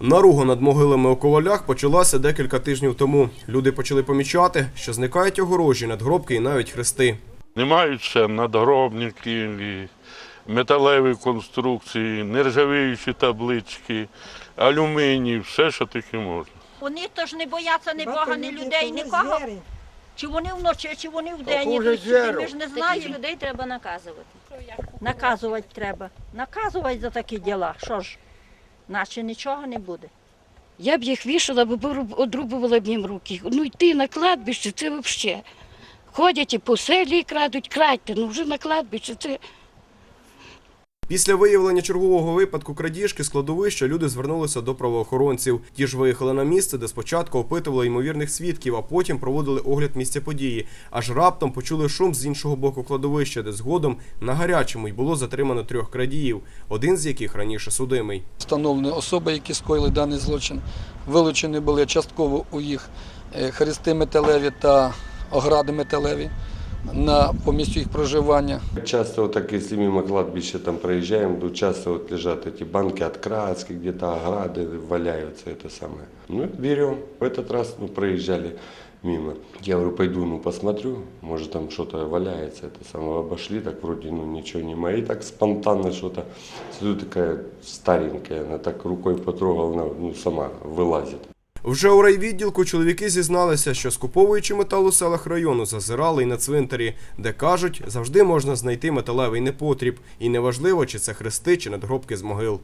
Наруга над могилами у ковалях почалася декілька тижнів тому. Люди почали помічати, що зникають огорожі, надгробки і навіть хрести. Не мають ще надгробників, металеві конструкції, нержавіючі таблички, алюміній, все, що таке можна. Вони то ж не бояться ні Бога, ні людей, нікого. Чи вони вночі, чи вони вдень, ми ж не Таких знаємо. людей треба наказувати. Наказувати треба. Наказувати за такі діла. Що ж, наче нічого не буде. Я б їх вішала, бо одрубувала б їм руки. Ну йти на кладбище це взагалі. Ходять і по селі крадуть, крадьте, ну вже на кладбище це. Після виявлення чергового випадку крадіжки з кладовища люди звернулися до правоохоронців. Ті ж виїхали на місце, де спочатку опитували ймовірних свідків, а потім проводили огляд місця події. Аж раптом почули шум з іншого боку кладовища, де згодом на гарячому й було затримано трьох крадіїв, один з яких раніше судимий. Встановлені особи, які скоїли даний злочин, вилучені були частково у їх е, хрести металеві та огради металеві на по місцю їх проживання. Часто вот так, если мимо кладбища там проезжаем, то часто вот лежат эти банки от краски, где-то ограды валяются, это самое. Ну, и берем. В этот раз, ну, проезжали мимо. Я говорю, пойду, ну, посмотрю, может, там что-то валяется, это самое. Обошли, так вроде, ну, ничего не мои, так спонтанно что-то. Смотрю, такая старенькая, она так рукой потрогала, она, ну, сама вылазит. Вже у райвідділку чоловіки зізналися, що скуповуючи метал у селах району, зазирали й на цвинтарі, де кажуть, завжди можна знайти металевий непотріб, і неважливо, чи це хрести, чи надгробки з могил.